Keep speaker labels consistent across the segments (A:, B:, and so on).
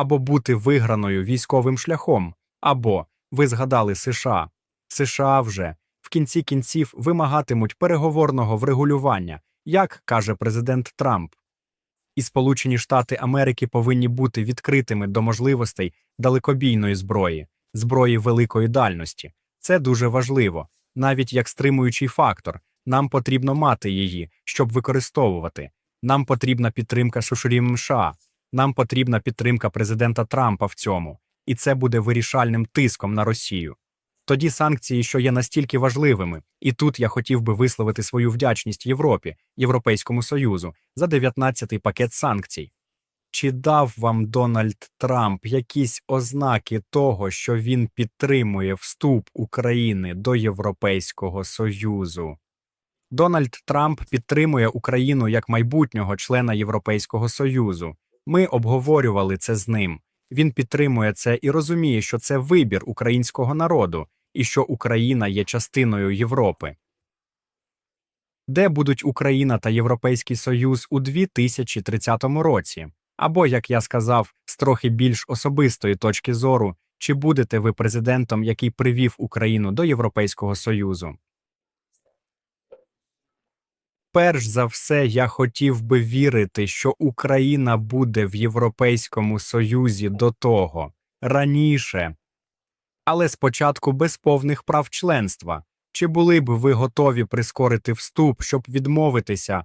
A: або бути виграною військовим шляхом, або ви згадали США. США вже в кінці кінців вимагатимуть переговорного врегулювання, як каже президент Трамп. І Сполучені Штати Америки повинні бути відкритими до можливостей далекобійної зброї, зброї великої дальності. Це дуже важливо, навіть як стримуючий фактор. Нам потрібно мати її, щоб використовувати. Нам потрібна підтримка США. Нам потрібна підтримка президента Трампа в цьому, і це буде вирішальним тиском на Росію. Тоді санкції, що є настільки важливими, і тут я хотів би висловити свою вдячність Європі, Європейському Союзу за 19-й пакет санкцій. Чи дав вам Дональд Трамп якісь ознаки того, що він підтримує вступ України до Європейського Союзу? Дональд Трамп підтримує Україну як майбутнього члена Європейського Союзу. Ми обговорювали це з ним. Він підтримує це і розуміє, що це вибір українського народу і що Україна є частиною Європи. Де будуть Україна та Європейський Союз у 2030 році? Або, як я сказав, з трохи більш особистої точки зору, чи будете ви президентом, який привів Україну до Європейського Союзу? Перш за все, я хотів би вірити, що Україна буде в Європейському Союзі до того раніше, але спочатку без повних прав членства. Чи були б ви готові прискорити вступ, щоб відмовитися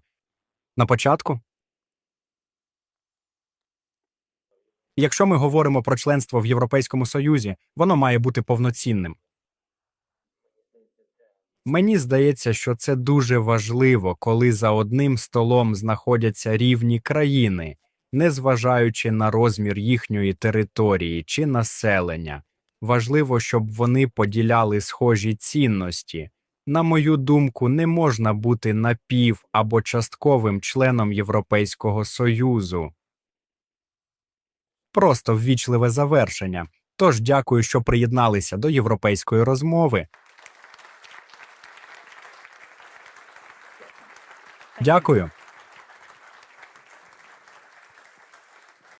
A: на початку? Якщо ми говоримо про членство в Європейському Союзі, воно має бути повноцінним. Мені здається, що це дуже важливо, коли за одним столом знаходяться рівні країни, незважаючи на розмір їхньої території чи населення. Важливо, щоб вони поділяли схожі цінності. На мою думку, не можна бути напів або частковим членом Європейського Союзу. Просто ввічливе завершення. Тож дякую, що приєдналися до європейської розмови. Дякую.